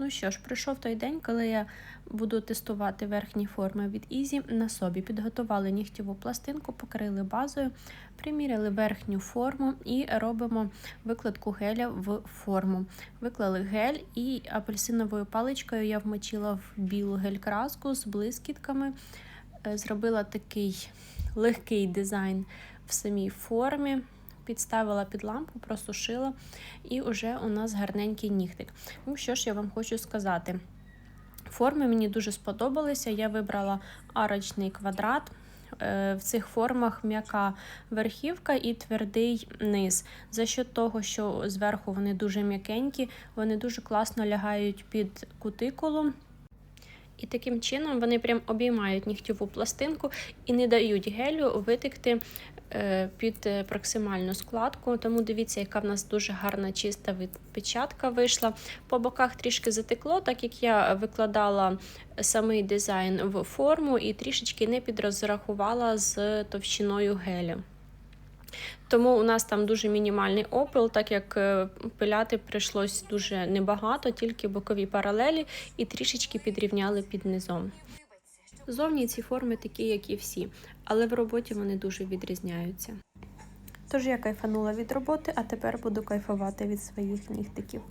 Ну що ж, прийшов той день, коли я буду тестувати верхні форми від Easy на собі. Підготували нігтєву пластинку, покрили базою, приміряли верхню форму і робимо викладку геля в форму. Виклали гель і апельсиновою паличкою я вмочила в білу гель-краску з блискітками. Е, Зробила такий легкий дизайн в самій формі. Підставила під лампу, просушила, і вже у нас гарненький нігтик. Ну що ж я вам хочу сказати. Форми мені дуже сподобалися. Я вибрала арочний квадрат. Е, В цих формах м'яка верхівка і твердий низ. За що того, що зверху вони дуже м'якенькі, вони дуже класно лягають під кутикулу. І таким чином вони прям обіймають нігтєву пластинку і не дають гелю витекти е, під е, проксимальну складку. Тому дивіться, яка в нас дуже гарна чиста відпечатка вийшла. По боках трішки затекло, так як я викладала самий дизайн в форму і трішечки не підрозрахувала з товщиною гелю. Тому у нас там дуже мінімальний опил, так як е, пиляти прийшлось дуже небагато, тільки бокові паралелі і трішечки підрівняли під низом. Зовні ці форми такі, як і всі, але в роботі вони дуже відрізняються. Тож я кайфанула від роботи, а тепер буду кайфувати від своїх нігтиків.